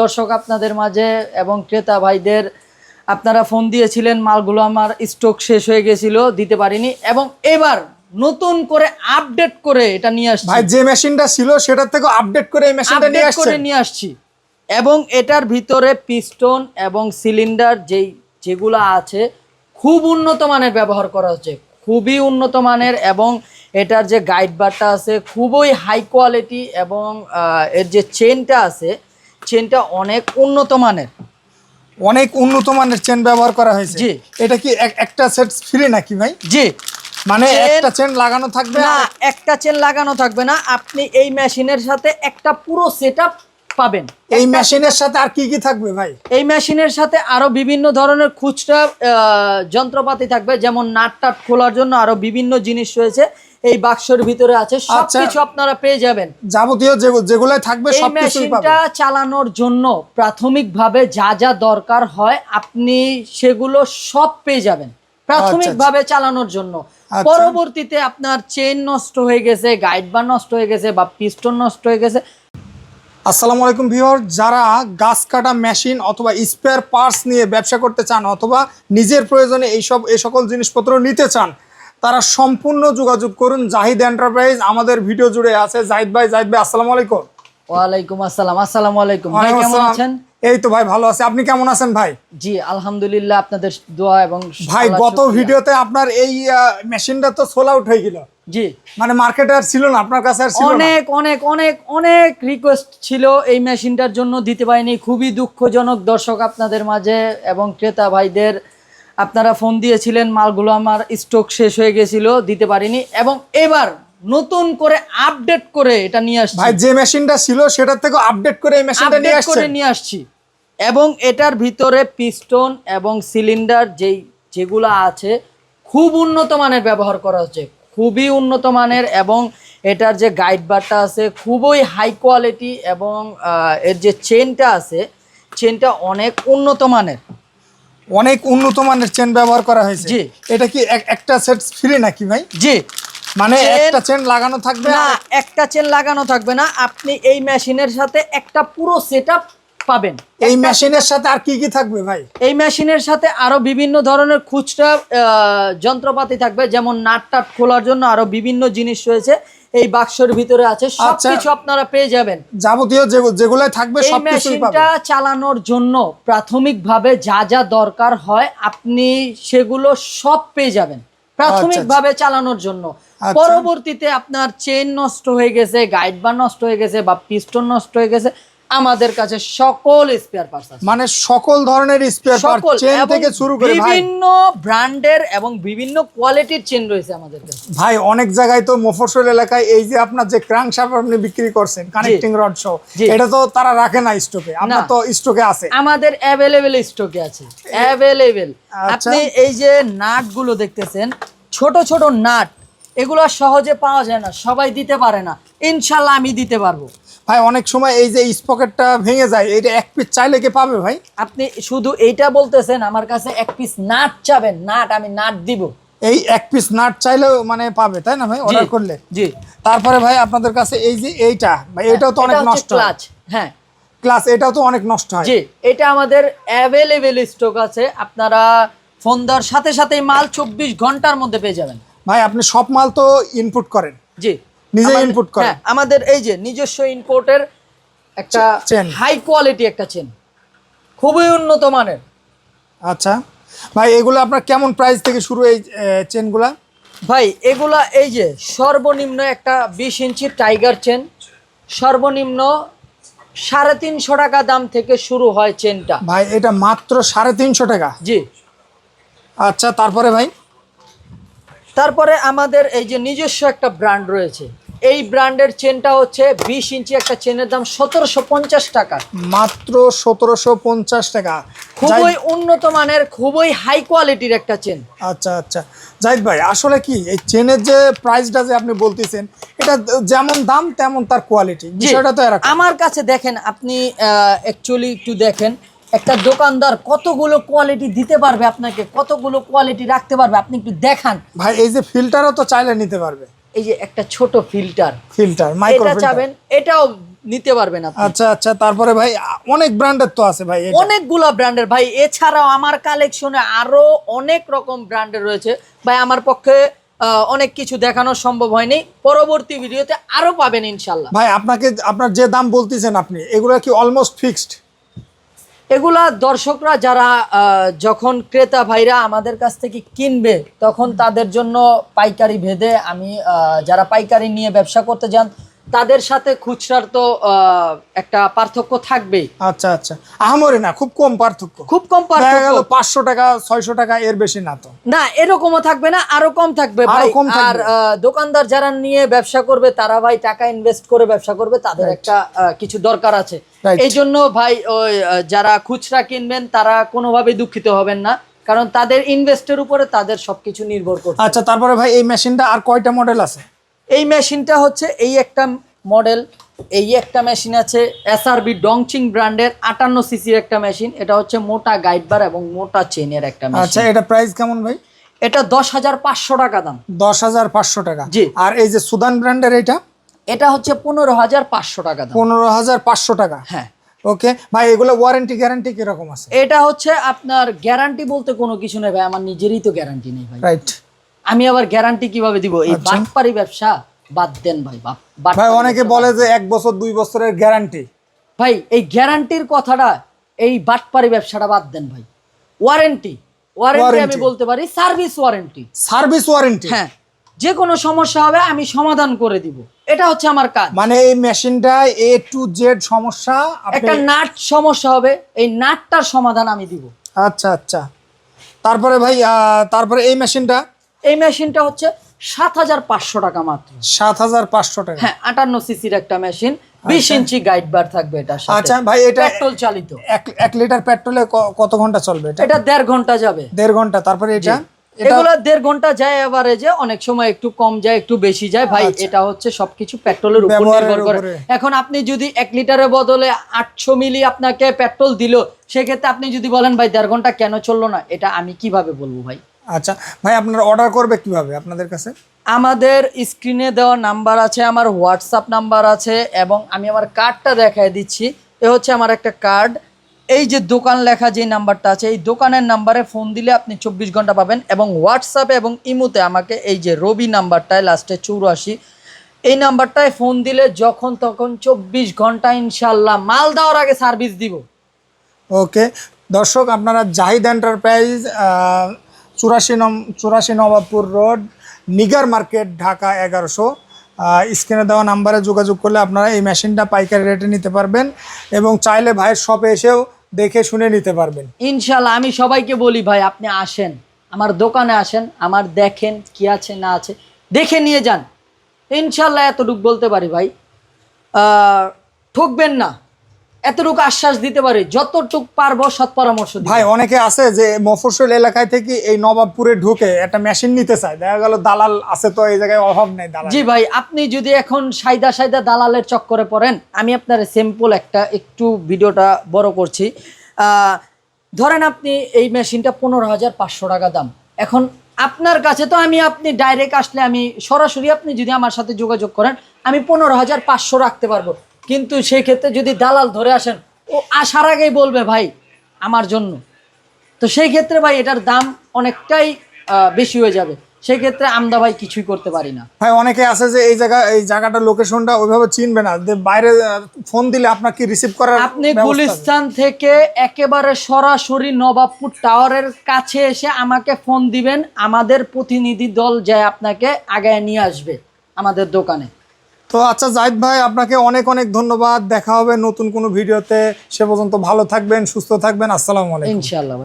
দর্শক আপনাদের মাঝে এবং ক্রেতা ভাইদের আপনারা ফোন দিয়েছিলেন মালগুলো আমার স্টক শেষ হয়ে গেছিল দিতে পারিনি এবং এবার নতুন করে আপডেট করে এটা নিয়ে আসছি। ভাই যে মেশিনটা ছিল সেটার থেকে আপডেট করে এই মেশিনটা নিয়ে আপডেট করে নিয়ে আসছি। এবং এটার ভিতরে পিস্টন এবং সিলিন্ডার যেই যেগুলো আছে খুব উন্নত মানের ব্যবহার করা হচ্ছে। খুবই উন্নত মানের এবং এটার যে গাইড বারটা আছে খুবই হাই কোয়ালিটি এবং এর যে চেনটা আছে চেনটা অনেক উন্নত মানের। অনেক উন্নত মানের চেন ব্যবহার করা হয়েছে। জি। এটা কি এক- একটা সেট ফ্রি নাকি ভাই? জি। মানে একটা চেন লাগানো থাকবে না একটা চেন লাগানো থাকবে না। আপনি এই মেশিনের সাথে একটা পুরো সেট পাবেন। এই মেশিনের সাথে আর কি কি থাকবে ভাই? এই মেশিনের সাথে আরও বিভিন্ন ধরনের খুচরা যন্ত্রপাতি থাকবে যেমন নাট টাট খোলার জন্য আরও বিভিন্ন জিনিস রয়েছে। এই বাক্সের ভিতরে আছে আচ্ছা। সবকিছু আপনারা পেয়ে যাবেন। যাবতীয় যে- যেগুলাই থাকবে পাবে মেশিনটা চালানোর জন্য প্রাথমিকভাবে যা যা দরকার হয় আপনি সেগুলো সব পেয়ে যাবেন। প্রাথমিকভাবে চালানোর জন্য। আচ্ছা। পরবর্তীতে আপনার চেন নষ্ট হয়ে গেছে গাইড বার নষ্ট হয়ে গেছে বা পিস্টন নষ্ট হয়ে গেছে আসসালামু আলাইকুম ভিউয়ার যারা গাছ কাটা মেশিন অথবা স্পেয়ার পার্টস নিয়ে ব্যবসা করতে চান অথবা নিজের প্রয়োজনে এইসব এই সকল জিনিসপত্র নিতে চান তারা সম্পূর্ণ যোগাযোগ করুন জাহিদ এন্টারপ্রাইজ আমাদের ভিডিও জুড়ে আছে। জাহিদ ভাই জাহিদ ভাই আসসালামু আলাইকুম। ওয়ালাইকুম আসসালাম আসসালামু আলাইকুম। ভাই কেমন। আছেন? এই তো ভাই ভালো আছে। আপনি কেমন আছেন ভাই? জি আলহামদুলিল্লাহ আপনাদের দোয়া এবং ভাই গত ভিডিওতে আপনার এই মেশিনটা তো সোল আউট হয়ে গেল। জি। মানে মার্কেটে আর ছিল না আপনার কাছে আর ছিল না? অনেক অনেক অনেক অনেক রিকোয়েস্ট ছিল এই মেশিনটার জন্য দিতে পারিনি। খুবই দুঃখজনক দর্শক আপনাদের মাঝে এবং ক্রেতা ভাইদের। আপনারা ফোন দিয়েছিলেন মালগুলো আমার স্টক শেষ হয়ে গেছিল দিতে পারিনি। এবং এবার নতুন করে আপডেট করে এটা নিয়ে আসছি। ভাই যে মেশিনটা ছিল সেটার থেকে আপডেট করে এই মেশিনটা নিয়ে আপডেট করে নিয়ে আসছি। এবং এটার ভিতরে পিস্টন এবং সিলিন্ডার যেই যেগুলো আছে খুব উন্নত মানের ব্যবহার করা হচ্ছে। খুবই উন্নত মানের এবং এটার যে গাইড বারটা আছে খুবই হাই কোয়ালিটি এবং এর যে চেনটা আছে চেনটা অনেক উন্নত মানের। অনেক উন্নত মানের চেন ব্যবহার করা হয়েছে। জি। এটা কি এক- একটা সেট ফ্রি নাকি ভাই? জি। মানে একটা চেন লাগানো থাকবে না একটা চেন লাগানো থাকবে না। আপনি এই মেশিনের সাথে একটা পুরো সেট পাবেন। এই মেশিনের সাথে আর কি কি থাকবে ভাই? এই মেশিনের সাথে আরও বিভিন্ন ধরনের খুচরা যন্ত্রপাতি থাকবে। যেমন নাট টাট খোলার জন্য আরও বিভিন্ন জিনিস রয়েছে। এই বাক্সের ভিতরে আছে। আচ্ছা। সবকিছু আপনারা পেয়ে যাবেন। যাবতীয় যেগুলো থাকবে পাবে মেশিনটা চালানোর জন্য প্রাথমিকভাবে যা যা দরকার হয় আপনি সেগুলো সব পেয়ে যাবেন। প্রাথমিকভাবে চালানোর জন্য। আচ্ছা। পরবর্তীতে আপনার চেন নষ্ট হয়ে গেছে গাইড বার নষ্ট হয়ে গেছে বা পিস্টন নষ্ট হয়ে গেছে আমাদের কাছে সকল স্পেয়ার পার্টস আছে। মানে সকল ধরনের স্পেয়ার পার্ট সকল চেন থেকে শুরু করে বিভিন্ন ব্র্যান্ডের এবং বিভিন্ন কোয়ালিটির চেন রয়েছে আমাদের কাছে। ভাই অনেক জায়গায় তো মফস্বল এলাকায় এই যে আপনার যে শাফট আপনি বিক্রি করছেন কানেক্টিং রড সহ এটা তো তারা রাখে না স্টকে আপনার তো স্টকে আছে। আমাদের অ্যাভেলেবেল স্টকে আছে। অ্যাভেলেবেল আচ্ছা। আপনি এই যে নাটগুলো দেখতেছেন ছোট ছোট নাট এগুলো সহজে পাওয়া যায় না সবাই দিতে পারে না। ইনশাল্লাহ আমি দিতে পারব। ভাই অনেক সময় এই যে স্পকেটটা ভেঙে যায় এটা এক পিস চাইলে কি পাবে ভাই? আপনি শুধু এইটা বলতেছেন আমার কাছে এক পিস নাট চাবেন নাট আমি নাট দিব। এই এক পিস নাট চাইলেও মানে পাবে তাই না ভাই? অর্ডার করলে। জি। তারপরে ভাই আপনাদের কাছে এই যে এইটা ভাই এটাও তো অনেক নষ্ট হয়। ক্লাচ হ্যাঁ। ক্লাস এটাও তো অনেক নষ্ট হয়। জি এটা আমাদের অ্যাভেলেবেল স্টক আছে। আপনারা ফোন দেওয়ার সাথে সাথেই মাল চব্বিশ ঘণ্টার মধ্যে পেয়ে যাবেন। ভাই আপনি সব মাল তো ইনপুট করেন। জি। নিজে ইনপুট করেন? হ্যাঁ, আমাদের এই যে নিজস্ব ইনপোর্টের একটা চেন। হাই কোয়ালিটি একটা চেন। খুবই উন্নত মানের। আচ্ছা। ভাই এগুলো আপনার কেমন প্রাইস থেকে শুরু এই চেনগুলা? ভাই এগুলা এই যে সর্বনিম্ন একটা বিশ ইঞ্চি টাইগার চেন। সর্বনিম্ন সাড়ে তিনশো টাকা দাম থেকে শুরু হয় চেনটা। ভাই এটা মাত্র সাড়ে তিনশো টাকা। জি। আচ্ছা তারপরে ভাই? তারপরে আমাদের এই যে নিজস্ব একটা ব্র্যান্ড রয়েছে এই ব্র্যান্ডের চেনটা হচ্ছে বিশ ইঞ্চি একটা চেনের দাম সতেরোশো পঞ্চাশ টাকা। মাত্র সতেরোশো পঞ্চাশ টাকা। খুবই উন্নত মানের খুবই হাই কোয়ালিটির একটা চেন আচ্ছা আচ্ছা। জাহিদ ভাই আসলে কি এই চেনের যে প্রাইসটা যে আপনি বলতেছেন এটা যেমন দাম তেমন তার কোয়ালিটি বিষয়টা তো আমার কাছে দেখেন আপনি অ্যাকচুয়ালি একটু দেখেন একটা দোকানদার কতগুলো কোয়ালিটি দিতে পারবে আপনাকে কতগুলো কোয়ালিটি রাখতে পারবে আপনি একটু দেখান। ভাই এই যে ফিল্টারও তো চাইলে নিতে পারবে। এই যে একটা ছোট ফিল্টার ফিল্টার মাইক্রো এটা চাবেন এটাও নিতে পারবেন আপনি। আচ্ছা আচ্ছা তারপরে ভাই অনেক ব্র্যান্ডের তো আছে ভাই। অনেকগুলা ব্র্যান্ডের ভাই এছাড়াও আমার কালেকশনে আরও অনেক রকম ব্র্যান্ডের রয়েছে। ভাই আমার পক্ষে অনেক কিছু দেখানো সম্ভব হয়নি। পরবর্তী ভিডিওতে আরও পাবেন ইনশাল্লাহ ভাই আপনাকে আপনার যে দাম বলতেছেন আপনি এগুলো কি অলমোস্ট ফিক্সড এগুলা দর্শকরা যারা যখন ক্রেতা ভাইরা আমাদের কাছ থেকে কিনবে, তখন তাদের জন্য পাইকারি ভেদে আমি যারা পাইকারি নিয়ে ব্যবসা করতে যান তাদের সাথে খুচরার তো একটা পার্থক্য থাকবেই। আচ্ছা আচ্ছা। আহামরি না খুব কম পার্থক্য। খুব কম পার্থক্য। পাঁচশো টাকা ছয়শো টাকা এর বেশি না তো। না এরকমও থাকবে না আরও কম থাকবে ভাই। আর দোকানদার যারা নিয়ে ব্যবসা করবে তারা ভাই টাকা ইনভেস্ট করে ব্যবসা করবে তাদের একটা কিছু দরকার আছে। এই জন্য ভাই ওই যারা খুচরা কিনবেন তারা কোনোভাবেই দুঃখিত হবেন না। কারণ তাদের ইনভেস্টের উপরে তাদের সবকিছু নির্ভর করছে। আচ্ছা তারপরে ভাই এই মেশিনটা আর কয়টা মডেল আছে? এই মেশিনটা হচ্ছে এই একটা মডেল এই একটা মেশিন আছে এসআরবি ডংচিং ব্র্যান্ডের আটান্ন সিসির একটা মেশিন। এটা হচ্ছে মোটা গাইড বার এবং মোটা চেনের একটা মেশিন আচ্ছা এটা প্রাইস কেমন ভাই? এটা দশ হাজার পাঁচশো টাকা দাম। দশ হাজার পাঁচশো টাকা। জি। আর এই যে সুদান ব্র্যান্ডের এটা? এটা হচ্ছে পনেরো হাজার পাঁচশো টাকা দাম। পনেরো হাজার পাঁচশো টাকা। হ্যাঁ। ওকে ভাই এগুলো ওয়ারেন্টি গ্যারান্টি কীরকম আছে? এটা হচ্ছে আপনার গ্যারান্টি বলতে কোনো কিছু নেই ভাই আমার নিজেরই তো গ্যারান্টি নেই ভাই। রাইট আমি আবার গ্যারান্টি কীভাবে দিব? এই বাটপারি ব্যবসা বাদ দেন ভাই বাপ। আচ্ছা। ভাই অনেকে বলে যে এক বছর দুই বছরের গ্যারান্টি ভাই এই গ্যারান্টির কথাটা এই বাটপারি ব্যবসাটা বাদ দেন ভাই। ওয়ারেন্টি ওয়ারেন্টি আমি বলতে পারি সার্ভিস ওয়ারেন্টি সার্ভিস ওয়ারেন্টি হ্যাঁ। যে কোনো সমস্যা হবে আমি সমাধান করে দিব। এটা হচ্ছে আমার কাজ। মানে এই মেশিনটা এ টু জেড সমস্যা একটা নাট সমস্যা হবে এই নাটটার সমাধান আমি দিব। আচ্ছা আচ্ছা। তারপরে ভাই তারপরে এই মেশিনটা? এই মেশিনটা হচ্ছে সাত হাজার পাঁচশো টাকা মাত্র। সাত হাজার পাঁচশো টাকা। হ্যাঁ আটান্ন সিসির একটা মেশিন বিশ ইঞ্চি গাইড বার থাকবে এটা আচ্ছা ভাই এটা পেট্রোল চালিত। এক লিটার পেট্রোলে কত ঘণ্টা চলবে এটা? এটা দেড় ঘণ্টা যাবে। দেড় ঘণ্টা তারপরে এটা? এগুলো দেড় ঘণ্টা যায় এভারেজে অনেক সময় একটু কম যায় একটু বেশি যায়। ভাই এটা হচ্ছে সবকিছু পেট্রোলের উপর আচ্ছা। নির্ভর করে। এখন আপনি যদি এক লিটারের বদলে আটশো মিলি আপনাকে পেট্রোল দিল সেক্ষেত্রে আপনি যদি বলেন ভাই দেড় ঘণ্টা কেন চলল না? এটা আমি কীভাবে বলব ভাই? আচ্ছা ভাই আপনারা অর্ডার করবে কীভাবে আপনাদের কাছে? আমাদের স্ক্রিনে দেওয়া নাম্বার আছে আমার হোয়াটসঅ্যাপ নাম্বার আছে এবং আমি আমার কার্ডটা দেখায় দিচ্ছি। এ হচ্ছে আমার একটা কার্ড এই যে দোকান লেখা যে নাম্বারটা আছে এই দোকানের নাম্বারে ফোন দিলে আপনি চব্বিশ ঘণ্টা পাবেন এবং হোয়াটসঅ্যাপে এবং ইমুতে আমাকে এই যে রবি নাম্বারটায় লাস্টে চৌরাশি। এই নাম্বারটায় ফোন দিলে যখন তখন চব্বিশ ঘণ্টা ইনশাল্লাহ মাল দেওয়ার আগে সার্ভিস দিব। ওকে দর্শক আপনারা জাহিদ এন্টারপ্রাইজ চুরাশি নম, চুরাশি নবাবপুর রোড, নিগার মার্কেট, ঢাকা এগারোশো। স্ক্রিনে দেওয়া নাম্বারে যোগাযোগ করলে আপনারা এই মেশিনটা পাইকারি রেটে নিতে পারবেন এবং চাইলে ভাইয়ের শপে এসেও দেখে শুনে নিতে পারবেন। ইনশাল্লাহ আমি সবাইকে বলি ভাই, আপনি আসেন, আমার দোকানে আসেন, আমার দেখেন কি আছে না আছে, দেখে নিয়ে যান। ইনশাল্লাহ এতটুকু বলতে পারি ভাই। ঠকবেন না। এতটুকু আশ্বাস দিতে পারি যতটুক পারব সৎ পরামর্শ ভাই অনেকে আছে যে মফস্বল এলাকায় থেকে এই নবাবপুরে ঢুকে একটা মেশিন নিতে চায়। দেখা গেল দালাল আছে তো এই জায়গায় অভাব নেই দালাল জি ভাই আপনি যদি এখন সাইদা সাইদা দালালের চক্করে পড়েন আমি আপনার সিম্পল একটা একটু ভিডিওটা বড় করছি। ধরেন আপনি এই মেশিনটা পনেরো হাজার পাঁচশো টাকা দাম। এখন আপনার কাছে তো আমি আপনি ডাইরেক্ট আসলে আমি সরাসরি আপনি যদি আমার সাথে যোগাযোগ করেন আমি পনেরো হাজার পাঁচশো রাখতে পারব। কিন্তু সেই ক্ষেত্রে যদি দালাল ধরে আসেন ও আসার আগেই বলবে ভাই আমার জন্য। তো সেই ক্ষেত্রে ভাই এটার দাম অনেকটাই বেশি হয়ে যাবে। সেই ক্ষেত্রে আমরা ভাই কিছুই করতে পারি না। ভাই অনেকে আছে যে এই জায়গা এই জায়গাটার লোকেশনটা ওইভাবে চিনবে না। যে বাইরে ফোন দিলে আপনার কি রিসিভ করার আপনি গুলিস্তান থেকে একেবারে সরাসরি নবাবপুর টাওয়ারের কাছে এসে আমাকে ফোন দিবেন। আমাদের প্রতিনিধি দল যায় আপনাকে আগায় নিয়ে আসবে আমাদের দোকানে। তো আচ্ছা জাহিদ ভাই, আপনাকে অনেক অনেক ধন্যবাদ। দেখা হবে নতুন কোনো ভিডিওতে। সে পর্যন্ত ভালো থাকবেন, সুস্থ থাকবেন। আসসালামু আলাইকুম। ইনশাল্লাহ